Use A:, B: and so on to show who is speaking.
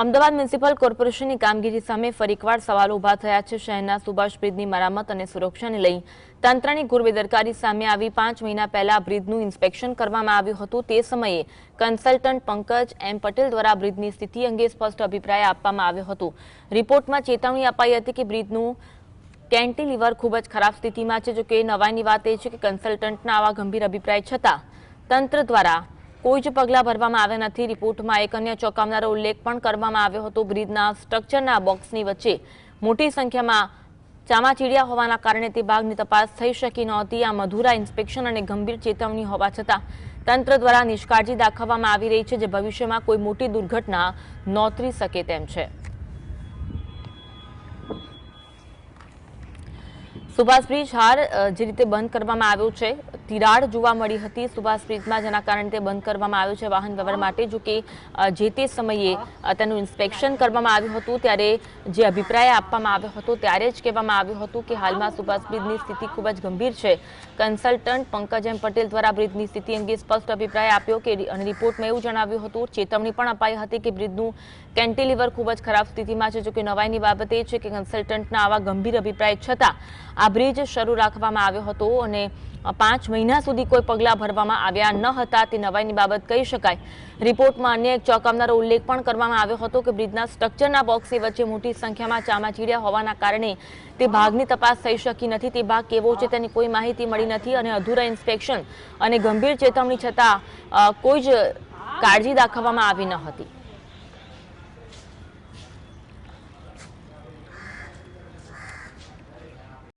A: Ahmedabad municipal કોર્પોરેશનની કામગીરી સામે ફરી એકવાર સવાલો ઊભા થયા છે. શહેરના સુભાષ બ્રિજની મરામત અને સુરક્ષાને લઈ તંત્રની ગુરબેદરકારી સામે આવી પાંચ મહિના પહેલા બ્રિજનું ઇન્સ્પેક્શન કરવામાં આવ્યું હતું. તે સમયે કન્સલ્ટન્ટ પંકજ એમ પટેલ દ્વારા બ્રિજની સ્થિતિ અંગે સ્પષ્ટ અભિપ્રાય આપવામાં આવ્યો હતો. રિપોર્ટમાં ચેતવણી અપાઈ હતી કે બ્રિજનું કેન્ટીલિવર ખૂબ જ ખરાબ સ્થિતિમાં છે. જોકે નવાઈની વાત એ છે કે કન્સલ્ટન્ટના આવા ગંભીર અભિપ્રાય છતાં તંત્ર દ્વારા કોઈ જ પગલાં ભરવામાં આવ્યા નથી. રિપોર્ટમાં એક અન્ય ચોંકાવનારો ઉલ્લેખ પણ કરવામાં આવ્યો હતો. બ્રિજના સ્ટ્રક્ચરના બોક્સની વચ્ચે મોટી સંખ્યામાં ચામાચીડિયા હોવાના કારણે તે ભાગની તપાસ થઈ શકી નહોતી. આ મધુરા ઇન્સ્પેક્શન અને ગંભીર ચેતવણી હોવા છતાં તંત્ર દ્વારા નિષ્કાળજી દાખવવામાં આવી રહી છે, જે ભવિષ્યમાં કોઈ મોટી દુર્ઘટના નોતરી શકે તેમ છે. સુભાષ બ્રિજ હાર જે રીતે બંધ કરવામાં આવ્યો છે, તિરાડ જોવા મળી હતી. સુભાષ બ્રિજમાં જેના કારણે બંધ કરવામાં આવ્યો છે વાહન વ્યવહાર માટે, જો કે જે તે સમયે તેનું ઇન્સ્પેક્શન કરવામાં આવ્યું હતું, ત્યારે જે અભિપ્રાય આપવામાં આવ્યો હતો, ત્યારે જ કહેવામાં આવ્યું હતું કે હાલમાં સુભાષ બ્રિજની સ્થિતિ ખૂબ જ ગંભીર છે. કન્સલ્ટન્ટ પંકજ એમ પટેલ દ્વારા બ્રિજની સ્થિતિ અંગે સ્પષ્ટ અભિપ્રાય આપ્યો કે અને રિપોર્ટમાં એવું જણાવ્યું હતું, ચેતવણી પણ અપાઈ હતી કે બ્રિજનું કેન્ટિલિવર ખૂબ જ ખરાબ સ્થિતિમાં છે, જો કે નવાઈની બાબત એ છે કે કન્સલ્ટન્ટના આવા ગંભીર અભિપ્રાય છતાં આ બ્રિજ શરૂ રાખવામાં આવ્યો હતો અને પાંચ મહિના સુધી કોઈ પગલાં ભરવામાં આવ્યા ન હતા. તે નવાઈની બાબત કહી શકાય. રિપોર્ટમાં અન્ય એક ચોંકાવનારો ઉલ્લેખ પણ કરવામાં આવ્યો હતો કે બ્રિજના સ્ટ્રક્ચરના બોક્સની વચ્ચે મોટી સંખ્યામાં ચામાચીડિયા હોવાના કારણે તે ભાગની તપાસ થઈ શકી નથી. તે ભાગ કેવો છે તેની કોઈ માહિતી મળી નથી અને અધૂરા ઇન્સ્પેક્શન અને ગંભીર ચેતવણી છતાં કોઈ જ કાળજી દાખવવામાં આવી ન હતી.